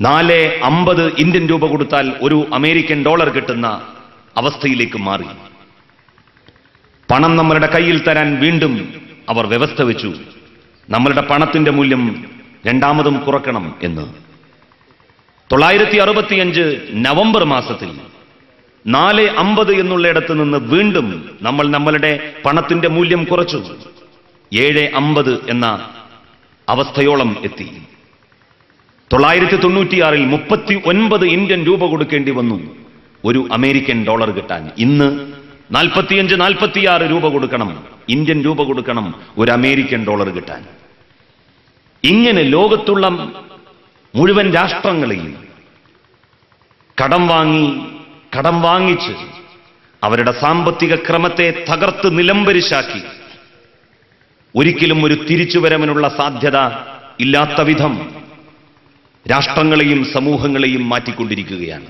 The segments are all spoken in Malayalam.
നാല് അമ്പത് ഇന്ത്യൻ രൂപ കൊടുത്താൽ ഒരു അമേരിക്കൻ ഡോളർ കിട്ടുന്ന അവസ്ഥയിലേക്ക് മാറി. പണം നമ്മളുടെ കയ്യിൽ തരാൻ വീണ്ടും അവർ വ്യവസ്ഥ വെച്ചു. നമ്മളുടെ പണത്തിന്റെ മൂല്യം രണ്ടാമതും കുറക്കണം എന്ന്. തൊള്ളായിരത്തി അറുപത്തിയഞ്ച് നവംബർ മാസത്തിൽ നാല് അമ്പത് എന്നുള്ളയിടത്ത് നിന്ന് വീണ്ടും നമ്മൾ നമ്മളുടെ പണത്തിന്റെ മൂല്യം കുറച്ചു. ഏഴ് അമ്പത് എന്ന അവസ്ഥയോളം എത്തി. തൊള്ളായിരത്തി തൊണ്ണൂറ്റിയാറിൽ മുപ്പത്തി ഒൻപത് ഇന്ത്യൻ രൂപ കൊടുക്കേണ്ടി വന്നു. ഒരു അമേരിക്കൻ ഡോളർ കിട്ടാൻ. ഇന്ന് നാൽപ്പത്തിയഞ്ച് നാൽപ്പത്തിയാറ് രൂപ കൊടുക്കണം. ഇന്ത്യൻ രൂപ കൊടുക്കണം. ഒരു അമേരിക്കൻ ഡോളർ കിട്ടാൻ. ഇങ്ങനെ ലോകത്തുള്ള മുഴുവൻ രാഷ്ട്രങ്ങളെയും കടം വാങ്ങി കടം വാങ്ങിച്ച് അവരുടെ സാമ്പത്തിക ക്രമത്തെ തകർത്ത് നിലംപരിശാക്കി ഒരിക്കലും ഒരു തിരിച്ചുവരവിനുള്ള സാധ്യത ഇല്ലാത്ത വിധം രാഷ്ട്രങ്ങളെയും സമൂഹങ്ങളെയും മാറ്റിക്കൊണ്ടിരിക്കുകയാണ്.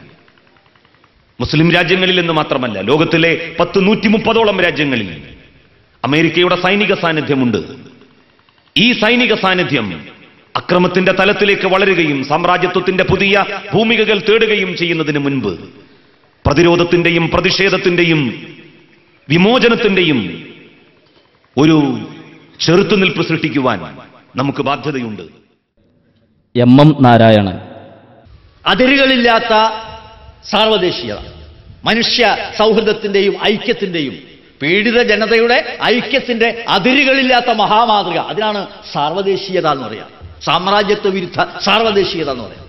മുസ്ലിം രാജ്യങ്ങളിൽ എന്ന് മാത്രമല്ല ലോകത്തിലെ പത്ത് നൂറ്റി മുപ്പതോളം രാജ്യങ്ങളിൽ അമേരിക്കയുടെ സൈനിക സാന്നിധ്യമുണ്ട്. ഈ സൈനിക സാന്നിധ്യം അക്രമത്തിന്റെ തലത്തിലേക്ക് വളരുകയും സാമ്രാജ്യത്വത്തിന്റെ പുതിയ ഭൂമികകൾ തേടുകയും ചെയ്യുന്നതിന് മുൻപ് പ്രതിരോധത്തിന്റെയും പ്രതിഷേധത്തിന്റെയും വിമോചനത്തിന്റെയും ഒരു ചെറുത്തുനിൽപ്പ് സൃഷ്ടിക്കുവാൻ നമുക്ക് ബാധ്യതയുണ്ട്. M M Narayanan. അതിരുകളില്ലാത്ത സാർവദേശീയത മനുഷ്യ സൗഹൃദത്തിന്റെയും ഐക്യത്തിന്റെയും പീഡിത ജനതയുടെ ഐക്യത്തിന്റെ അതിരുകളില്ലാത്ത മഹാമാതൃക. അതിനാണ് സാർവദേശീയത എന്ന് പറയാം. സാമ്രാജ്യത്വ വിരുദ്ധ സാർവദേശീയത എന്ന് പറയാം.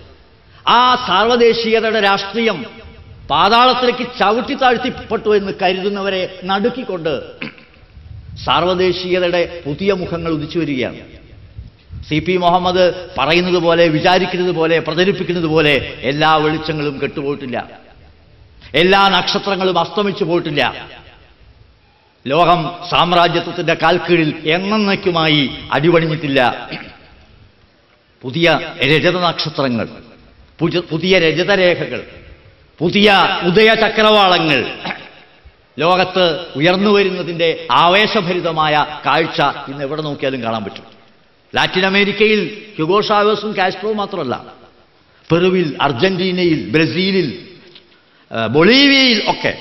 ആ സാർവദേശീയതയുടെ രാഷ്ട്രീയം പാതാളത്തിലേക്ക് ചവിട്ടി താഴ്ത്തിപ്പെട്ടു എന്ന് കരുതുന്നവരെ നടുക്കിക്കൊണ്ട് സാർവദേശീയതയുടെ പുതിയ മുഖങ്ങൾ ഉദിച്ചു വരികയാണ്. സി പി മുഹമ്മദ് പറയുന്നത് പോലെ വിചാരിക്കുന്നത് പോലെ പ്രചരിപ്പിക്കുന്നത് പോലെ എല്ലാ വെളിച്ചങ്ങളും കെട്ടുപോയിട്ടില്ല. എല്ലാ നക്ഷത്രങ്ങളും അസ്തമിച്ചു പോയിട്ടില്ല. ലോകം സാമ്രാജ്യത്വത്തിന്റെ കാൽക്കീഴിൽ എന്നേക്കുമായി അടിപണിഞ്ഞിട്ടില്ല. പുതിയ രജത നക്ഷത്രങ്ങൾ പുതിയ- രജതരേഖകൾ പുതിയ ഉദയ ചക്രവാളങ്ങൾ ലോകത്ത് ഉയർന്നു വരുന്നതിന്റെ ആവേശഭരിതമായ കാഴ്ച ഇന്ന് എവിടെ നോക്കിയാലും കാണാൻ പറ്റും. ലാറ്റിൻ അമേരിക്കയിൽ ഹ്യൂഗോ ഷാവേസും കാസ്ട്രോ മാത്രമല്ല. പെറുവിൽ അർജന്റീനയിൽ ബ്രസീലിൽ ബൊളീവിയയിൽ ഒക്കെ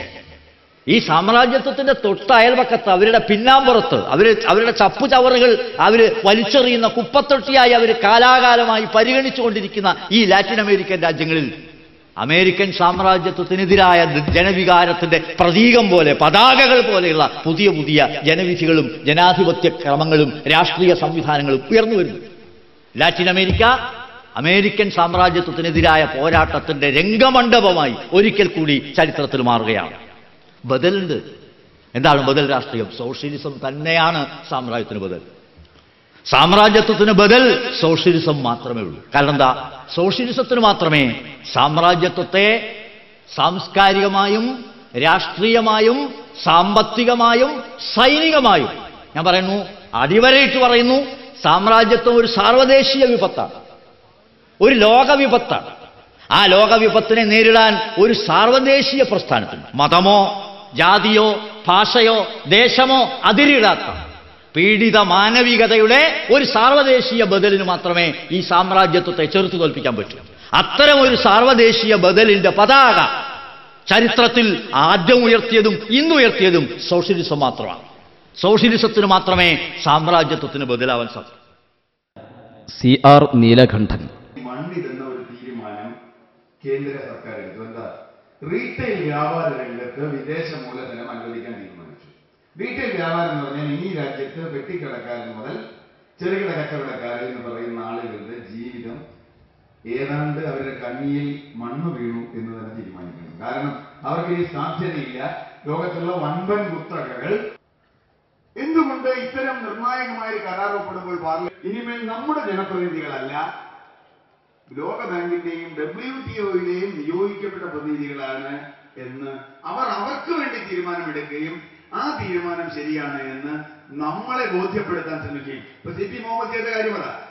ഈ സാമ്രാജ്യത്വത്തിന്റെ തൊട്ട അയൽപക്കത്ത് അവരുടെ പിന്നാമ്പുറത്ത് അവർ അവരുടെ ചപ്പു ചവറുകൾ അവർ വലിച്ചെറിയുന്ന കുപ്പത്തൊട്ടിയായി അവർ കാലാകാലമായി പരിഗണിച്ചുകൊണ്ടിരിക്കുന്ന ഈ ലാറ്റിൻ അമേരിക്കൻ രാജ്യങ്ങളിൽ അമേരിക്കൻ സാമ്രാജ്യത്വത്തിനെതിരായ ജനവികാരത്തിന്റെ പ്രതീകം പോലെ പതാകകൾ പോലെയുള്ള പുതിയ പുതിയ ജനവിധികളും ജനാധിപത്യ ക്രമങ്ങളും രാഷ്ട്രീയ സംവിധാനങ്ങളും ഉയർന്നു വരുന്നു. ലാറ്റിൻ അമേരിക്ക അമേരിക്കൻ സാമ്രാജ്യത്വത്തിനെതിരായ പോരാട്ടത്തിന്റെ രംഗമണ്ഡപമായി ഒരിക്കൽ കൂടി ചരിത്രത്തിൽ മാറുകയാണ്. ബദലുണ്ട് എന്താണ് ബദൽ രാഷ്ട്രീയം? സോഷ്യലിസം തന്നെയാണ് സാമ്രാജ്യത്തിന് ബദൽ. സാമ്രാജ്യത്വത്തിന് ബദൽ സോഷ്യലിസം മാത്രമേ ഉള്ളൂ. കാരണം എന്താ? സോഷ്യലിസത്തിന് മാത്രമേ സാമ്രാജ്യത്വത്തെ സാംസ്കാരികമായും രാഷ്ട്രീയമായും സാമ്പത്തികമായും സൈനികമായും ഞാൻ പറയുന്നു അടിവരയിട്ട് പറയുന്നു സാമ്രാജ്യത്വം ഒരു സാർവദേശീയ വിപത്താണ്. ഒരു ലോകവിപത്താണ് ആ ലോകവിപത്തിനെ നേരിടാൻ ഒരു സാർവദേശീയ പ്രസ്ഥാനത്തിന് മതമോ ജാതിയോ ഭാഷയോ ദേശമോ അതിരിടാത്ത പീഡിത മാനവികതയുടെ ഒരു സാർവദേശീയ ബദലിന് മാത്രമേ ഈ സാമ്രാജ്യത്വത്തെ ചെറുത്തു തോൽപ്പിക്കാൻ പറ്റൂ. അത്തരം ഒരു സാർവദേശീയ ബദലിന്റെ പതാക ചരിത്രത്തിൽ ആദ്യം ഉയർത്തിയതും ഇന്നുയർത്തിയതും സോഷ്യലിസം മാത്രമാണ്. സോഷ്യലിസത്തിന് മാത്രമേ സാമ്രാജ്യത്വത്തിന് ബദലാവാൻ സാധിക്കൂ. C R Neelakantan. മണ്ണിടുന്ന ഒരു തീരുമാനം കേന്ദ്ര സർക്കാർ എടുത്തു എന്താ? റീറ്റെയിൽ വ്യാപാര രംഗത്ത് വിദേശ മൂലധനം അനുവദിക്കാൻ തീരുമാനിച്ചു. റീറ്റെയിൽ വ്യാപാരം എന്ന് പറഞ്ഞാൽ ഈ രാജ്യത്ത് വെട്ടിക്കടക്കാരൻ മുതൽ ചെറുകിട കച്ചവടക്കാർ എന്ന് പറയുന്ന ആളുകളുടെ ജീവിതം ഏതാണ്ട് അവരുടെ കണ്ണിയിൽ മണ്ണ് വീണു എന്ന് തന്നെ തീരുമാനിക്കണം കാരണം അവർക്ക് ഈ സാധ്യതയില്ല. ലോകത്തുള്ള വൻപൻ കുത്തകകൾ എന്തുകൊണ്ട് ഇത്തരം നിർണായകമായ ഒരു കരാർ ഒപ്പിടുമ്പോൾ പാർലമെന്റ് ഇനിമേൽ നമ്മുടെ ജനപ്രതിനിധികളല്ല ലോകബാങ്കിന്റെയും ഡബ്ല്യു ടി ഒയിലെയും നിയോഗിക്കപ്പെട്ട പ്രതിനിധികളാണ് എന്ന് അവർ അവർക്ക് വേണ്ടി തീരുമാനമെടുക്കുകയും ആ തീരുമാനം ശരിയാണ് എന്ന് നമ്മളെ ബോധ്യപ്പെടുത്താൻ ശ്രമിക്കുകയും. ഇപ്പൊ സി പി മുഹമ്മദ് ചെയ്ത കാര്യം അതാ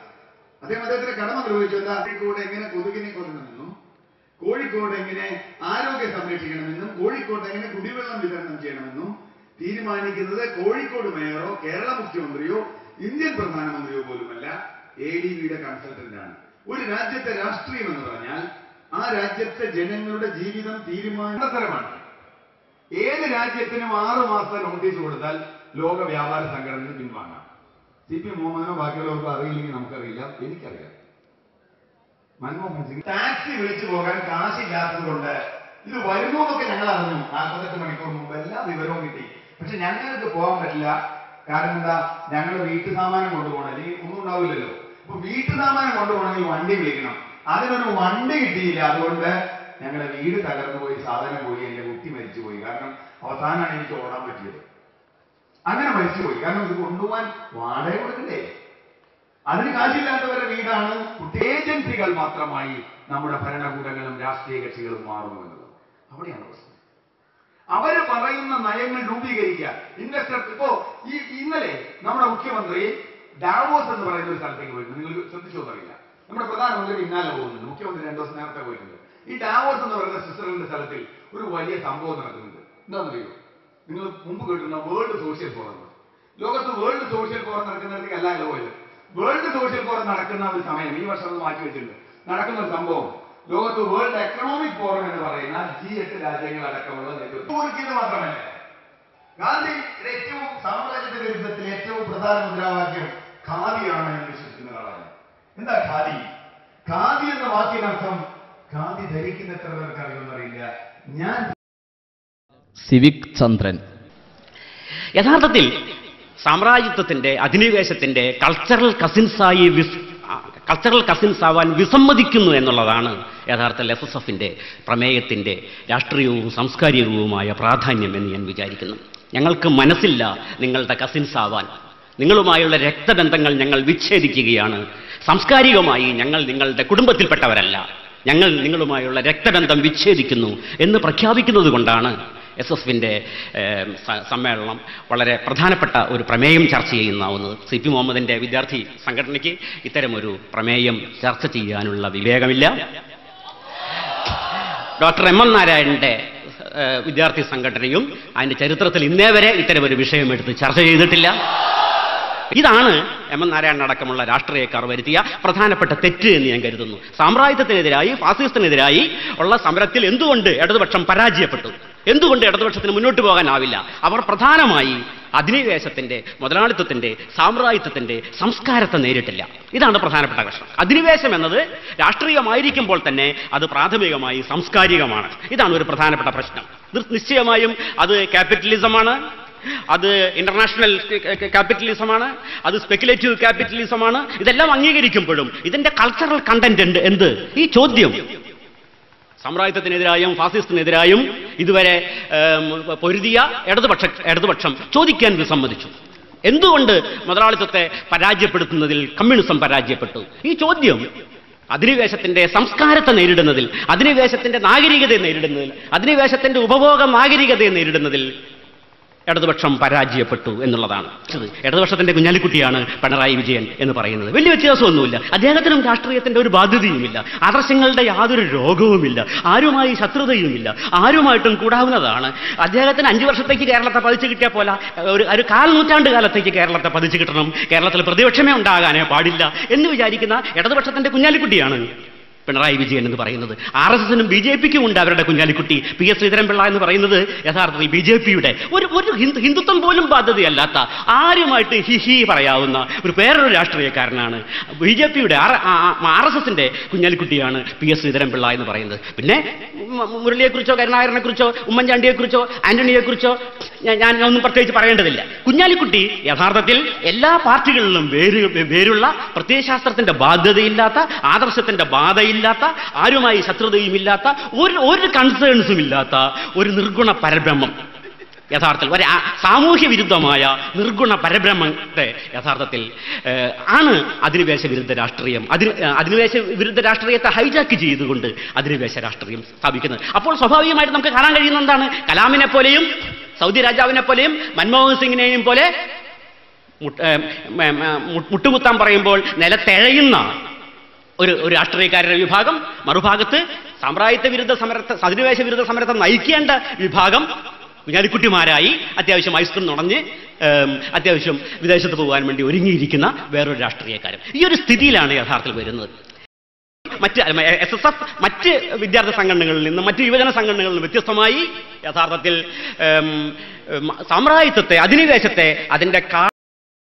അദ്ദേഹം അദ്ദേഹത്തിന്റെ കടമ നിർവഹിച്ചു. എന്താ? കോഴിക്കോട് എങ്ങനെ കൊതുകിനെ കൊല്ലണമെന്നും കോഴിക്കോട് എങ്ങനെ ആരോഗ്യം സംരക്ഷിക്കണമെന്നും കോഴിക്കോട് എങ്ങനെ കുടിവെള്ളം വിതരണം ചെയ്യണമെന്നും തീരുമാനിക്കുന്നത് കോഴിക്കോട് മേയറോ കേരള മുഖ്യമന്ത്രിയോ ഇന്ത്യൻ പ്രധാനമന്ത്രിയോ പോലുമല്ല. എ ഡി ബിയുടെ കൺസൾട്ടന്റാണ്. ഒരു രാജ്യത്തെ രാഷ്ട്രീയം എന്ന് പറഞ്ഞാൽ ആ രാജ്യത്തെ ജനങ്ങളുടെ ജീവിതം തീരുമാനതരമാണ് ഏത് രാജ്യത്തിനും ആറ് മാസത്തെ നോട്ടീസ് കൊടുത്താൽ ലോക വ്യാപാര സംഘടനയിൽ പിൻവാങ്ങാം സി പി മുഹമ്മദിനോ ബാക്കിയുള്ളവർക്കോ അറിയില്ലെങ്കിൽ നമുക്കറിയില്ല. എനിക്കറിയാം. മൻമോഹൻ സിംഗ് ടാക്സി വിളിച്ചു പോകാൻ കാശില്ലാത്തതുകൊണ്ട് ഇത് വരുമോ എന്നൊക്കെ ഞങ്ങൾ അറിഞ്ഞു നാൽപ്പത്തെട്ട് മണിക്കൂർ മുമ്പ് എല്ലാ വിവരവും കിട്ടി. പക്ഷെ ഞങ്ങൾക്ക് പോകാൻ പറ്റില്ല. കാരണം എന്താ? ഞങ്ങൾ വീട്ടു സാമാനം കൊണ്ടുപോകണം. അല്ലെങ്കിൽ ഒന്നും ഉണ്ടാവില്ലല്ലോ. അപ്പൊ വീട്ടു സാമാനം കൊണ്ടുപോകണമെങ്കിൽ വണ്ടി വിളിക്കണം. അതിനൊരു വണ്ടി കിട്ടിയില്ല. അതുകൊണ്ട് ഞങ്ങളുടെ വീട് തകർന്നു പോയി സാധനം പോയി എന്റെ കാരണം അവസാനമാണ് എനിക്ക് ഓടാൻ പറ്റിയത്. അങ്ങനെ മരിച്ചുപോയി. കാരണം ഇത് കൊണ്ടുപോകാൻ വാടക കൊടുക്കണ്ടേ അതിന് കാശില്ലാത്തവരുടെ വീടാണ് ഏജൻസികൾ മാത്രമായി നമ്മുടെ ഭരണകൂടങ്ങളും രാഷ്ട്രീയ കക്ഷികളും മാറുന്നു എന്നുള്ളത്. അവിടെയാണ് പ്രശ്നം. അവർ പറയുന്ന നയങ്ങൾ രൂപീകരിക്കുക. ഇൻവെസ്റ്റർ ഇപ്പോ ഈ ഇന്നലെ നമ്മുടെ മുഖ്യമന്ത്രി ഡാവോസ് എന്ന് പറയുന്ന ഒരു സ്ഥലത്തേക്ക് പോയിട്ടുണ്ട് നിങ്ങൾ ശ്രദ്ധിച്ചോ എന്നറിയില്ല. നമ്മുടെ പ്രധാനമന്ത്രി പിന്നാലെ പോകുന്നുണ്ട്. മുഖ്യമന്ത്രി രണ്ടു ദിവസം നേരത്തെ പോയിട്ടുണ്ട്. ഈ ഡാവോസ് എന്ന് പറയുന്ന സ്വിറ്റ്സർലൻഡ് സ്ഥലത്തിൽ ഒരു വലിയ സംഭവം നടക്കുന്നുണ്ട്. എന്താണെന്നറിയോ? നിങ്ങൾ മുമ്പ് കേട്ടിരുന്ന വേൾഡ് സോഷ്യൽ ഫോറം ലോകത്ത് വേൾഡ് സോഷ്യൽ ഫോറം നടക്കുന്നിടത്തേക്ക് അല്ല പോയത് വേൾഡ് സോഷ്യൽ ഫോറം നടക്കുന്ന ഒരു സമയം ഈ വർഷം അത് മാറ്റി വെച്ചിട്ടുണ്ട്. നടക്കുന്ന ഒരു സംഭവം. ലോകത്ത് വേൾഡ് എക്കണോമിക് ഫോറം എന്ന് പറയുന്ന ജി എട്ട് രാജ്യങ്ങൾ അടക്കമുള്ള നേതൃത്വം മാത്രമല്ല. ഗാന്ധി ഏറ്റവും സാമ്രാജ്യത്വ വിരുദ്ധത്തിൽ ഏറ്റവും പ്രധാന മുദ്രാവാക്യം ഖാദിയാണ് എന്ന് വിശ്വസിക്കുന്ന ആളാണ് എന്താ ഖാദി? ഖാദി എന്ന വാക്കിനർത്ഥം ഖാദി ധരിക്കുന്ന എത്ര പേർക്ക് അറിയുമെന്നറിയില്ല ഞാൻ സിവിക് ചന്ദ്രൻ. യഥാർത്ഥത്തിൽ സാമ്രാജ്യത്വത്തിന്റെ അധിനിവേശത്തിന്റെ കൾച്ചറൽ കസിൻസായി കൾച്ചറൽ കസിൻസ് ആവാൻ വിസമ്മതിക്കുന്നു എന്നുള്ളതാണ് യഥാർത്ഥ എസ് എസ് എഫിന്റെ പ്രമേയത്തിന്റെ രാഷ്ട്രീയവും സാംസ്കാരികവുമായ പ്രാധാന്യം എന്ന് ഞാൻ വിചാരിക്കുന്നു. ഞങ്ങൾക്ക് മനസ്സില്ല നിങ്ങളുടെ കസിൻസ് ആവാൻ. നിങ്ങളുമായുള്ള രക്തബന്ധങ്ങൾ ഞങ്ങൾ വിച്ഛേദിക്കുകയാണ്. സാംസ്കാരികമായി ഞങ്ങൾ നിങ്ങളുടെ കുടുംബത്തിൽപ്പെട്ടവരല്ല. ഞങ്ങൾ നിങ്ങളുമായുള്ള രക്തബന്ധം വിച്ഛേദിക്കുന്നു എന്ന് പ്രഖ്യാപിക്കുന്നത് കൊണ്ടാണ് എസ് എഫിന്റെ സമ്മേളനം വളരെ പ്രധാനപ്പെട്ട ഒരു പ്രമേയം ചർച്ച ചെയ്യുന്നാവുന്നത് സി പി മുഹമ്മദിന്റെ വിദ്യാർത്ഥി സംഘടനയ്ക്ക് ഇത്തരമൊരു പ്രമേയം ചർച്ച ചെയ്യാനുള്ള വിവേകമില്ല. ഡോക്ടർ എം എം നാരായണന്റെ വിദ്യാർത്ഥി സംഘടനയും അതിന്റെ ചരിത്രത്തിൽ ഇന്നേ വരെ ഇത്തരമൊരു വിഷയം എടുത്ത് ചർച്ച ചെയ്തിട്ടില്ല. ഇതാണ് എം എൻ നാരായണൻ അടക്കമുള്ള രാഷ്ട്രീയക്കാർ വരുത്തിയ പ്രധാനപ്പെട്ട തെറ്റ് എന്ന് ഞാൻ കരുതുന്നു. സാമ്രാജ്യത്തിനെതിരായി ഫാസിസത്തിനെതിരായി ഉള്ള സമരത്തിൽ എന്തുകൊണ്ട് ഇടതുപക്ഷം പരാജയപ്പെട്ടു? എന്തുകൊണ്ട് ഇടതുപക്ഷത്തിന് മുന്നോട്ട് പോകാനാവില്ല? അവർ പ്രധാനമായി അധിനിവേശത്തിന്റെ മുതലാളിത്തത്തിന്റെ സാമ്രാജ്യത്വത്തിന്റെ സംസ്കാരത്തെ നേരിട്ടില്ല. ഇതാണ് പ്രധാനപ്പെട്ട പ്രശ്നം അധിനിവേശം എന്നത് രാഷ്ട്രീയമായിരിക്കുമ്പോൾ തന്നെ അത് പ്രാഥമികമായി സാംസ്കാരികമാണ്. ഇതാണ് ഒരു പ്രധാനപ്പെട്ട പ്രശ്നം. നിശ്ചയമായും അത് ക്യാപിറ്റലിസമാണ് അത് ഇന്റർനാഷണൽ ക്യാപിറ്റലിസമാണ് അത് സ്പെക്കുലേറ്റീവ് ക്യാപിറ്റലിസമാണ് ഇതെല്ലാം അംഗീകരിക്കുമ്പോഴും ഇതിന്റെ കൾച്ചറൽ കണ്ടന്റ് എന്ത്? ഈ ചോദ്യം. സാമ്രാജ്യത്തിനെതിരായും ഫാസിസ്റ്റിനെതിരായും ഇതുവരെ പൊരുതിയ ഇടതുപക്ഷ ഇടതുപക്ഷം ചോദിക്കാൻ വിസമ്മതിച്ചു എന്തുകൊണ്ട് മുതലാളിത്തത്തെ പരാജയപ്പെടുത്തുന്നതിൽ കമ്മ്യൂണിസം പരാജയപ്പെട്ടു? ഈ ചോദ്യം അധിനിവേശത്തിന്റെ സംസ്കാരത്തെ നേരിടുന്നതിൽ അധിനിവേശത്തിന്റെ നാഗരികതയെ നേരിടുന്നതിൽ അധിനിവേശത്തിന്റെ ഉപഭോഗ നാഗരികതയെ നേരിടുന്നതിൽ ഇടതുപക്ഷം പരാജയപ്പെട്ടു എന്നുള്ളതാണ്. ഇടതുപക്ഷത്തിന്റെ കുഞ്ഞാലിക്കുട്ടിയാണ് പിണറായി വിജയൻ എന്ന് പറയുന്നത്. വലിയ വ്യത്യാസമൊന്നുമില്ല. അദ്ദേഹത്തിനും രാഷ്ട്രീയത്തിന്റെ ഒരു ബാധ്യതയുമില്ല. ആദർശങ്ങളുടെ യാതൊരു രോഗവുമില്ല. ആരുമായി ശത്രുതയുമില്ല. ആരുമായിട്ടും കൂടാവുന്നതാണ്. അദ്ദേഹത്തിന് അഞ്ചു വർഷത്തേക്ക് കേരളത്തെ പതിച്ചു കിട്ടിയ പോലെ ഒരു ഒരു കാൽ നൂറ്റാണ്ട് കാലത്തേക്ക് കേരളത്തെ പതിച്ചു കിട്ടണം. കേരളത്തിൽ പ്രതിപക്ഷമേ ഉണ്ടാകാനേ പാടില്ല എന്ന് വിചാരിക്കുന്ന ഇടതുപക്ഷത്തിന്റെ കുഞ്ഞാലിക്കുട്ടിയാണ് പിണറായി വിജയൻ എന്ന് പറയുന്നത്. ആർ എസ് എസിനും ബി ജെ പിക്കും ഉണ്ട് അവരുടെ കുഞ്ഞാലിക്കുട്ടി. പി എസ് ശ്രീധരൻപിള്ള എന്ന് പറയുന്നത് യഥാർത്ഥത്തിൽ ബി ജെ പിയുടെ. ഒരു ഒരു ഹിന്ദു ഹിന്ദുത്വം പോലും ബാധ്യതയല്ലാത്ത ആരുമായിട്ട് ഹി ഹി പറയാവുന്ന ഒരു പേരൊരു രാഷ്ട്രീയക്കാരനാണ് ബി ജെ പിയുടെ ആർ എസ് എസിന്റെ കുഞ്ഞാലിക്കുട്ടിയാണ് പി എസ് ശ്രീധരൻപിള്ള എന്ന് പറയുന്നത്. പിന്നെ മുരളിയെക്കുറിച്ചോ കരുണാകരനെക്കുറിച്ചോ ഉമ്മൻചാണ്ടിയെക്കുറിച്ചോ ആന്റണിയെക്കുറിച്ചോ ഞാൻ ഒന്നും പ്രത്യേകിച്ച് പറയേണ്ടതില്ല. കുഞ്ഞാലിക്കുട്ടി യഥാർത്ഥത്തിൽ എല്ലാ പാർട്ടികളിലും വേര് വേരുള്ള പ്രത്യയശാസ്ത്രത്തിന്റെ ബാധ്യതയില്ലാത്ത ആദർശത്തിന്റെ ബാധയില്ലാത്ത ആരുമായി ശത്രുതയും ഇല്ലാത്ത ഒരു ഒരു കൺസേൺസും ഇല്ലാത്ത ഒരു നിർഗുണ പരബ്രഹ്മം. യഥാർത്ഥത്തിൽ ഒരു സാമൂഹ്യ വിരുദ്ധമായ നിർഗുണ പരബ്രഹ്മത്തെ യഥാർത്ഥത്തിൽ ആണ് അധിനിവേശ വിരുദ്ധ രാഷ്ട്രീയം. അധിനി അധിനിവേശ വിരുദ്ധ രാഷ്ട്രീയത്തെ ഹൈജാക്ക് ചെയ്തുകൊണ്ട് അധിനിവേശ രാഷ്ട്രീയം സ്ഥാപിക്കുന്നത്. അപ്പോൾ സ്വാഭാവികമായിട്ട് നമുക്ക് കാണാൻ കഴിയുന്ന എന്താണ്? കലാമിനെ പോലെയും സൗദി രാജാവിനെ പോലെയും മൻമോഹൻ സിംഗിനെയും പോലെ മുട്ടുകുത്താൻ പറയുമ്പോൾ നിലത്തെഴയുന്ന ഒരു ഒരു രാഷ്ട്രീയക്കാരുടെ വിഭാഗം മറുഭാഗത്ത് സാമ്രാജ്യത്വ വിരുദ്ധ സമരത്തെ അധിനിവേശ വിരുദ്ധ സമരത്തെ നയിക്കേണ്ട വിഭാഗം കുഞ്ഞാലിക്കുട്ടിമാരായി അത്യാവശ്യം ഐസ്ക്രീം നുണഞ്ഞ് അത്യാവശ്യം വിദേശത്ത് പോകാൻ വേണ്ടി ഒരുങ്ങിയിരിക്കുന്ന വേറൊരു രാഷ്ട്രീയക്കാരൻ. ഈ ഒരു സ്ഥിതിയിലാണ് യഥാർത്ഥത്തിൽ വരുന്നത്. മറ്റ് എസ് എസ് എഫ് മറ്റ് വിദ്യാർത്ഥി സംഘടനകളിൽ നിന്നും മറ്റ് യുവജന സംഘടനകളിൽ നിന്നും വ്യത്യസ്തമായി യഥാർത്ഥത്തിൽ സാമ്രാജ്യത്വത്തെ അധിനിവേശത്തെ അതിന്റെ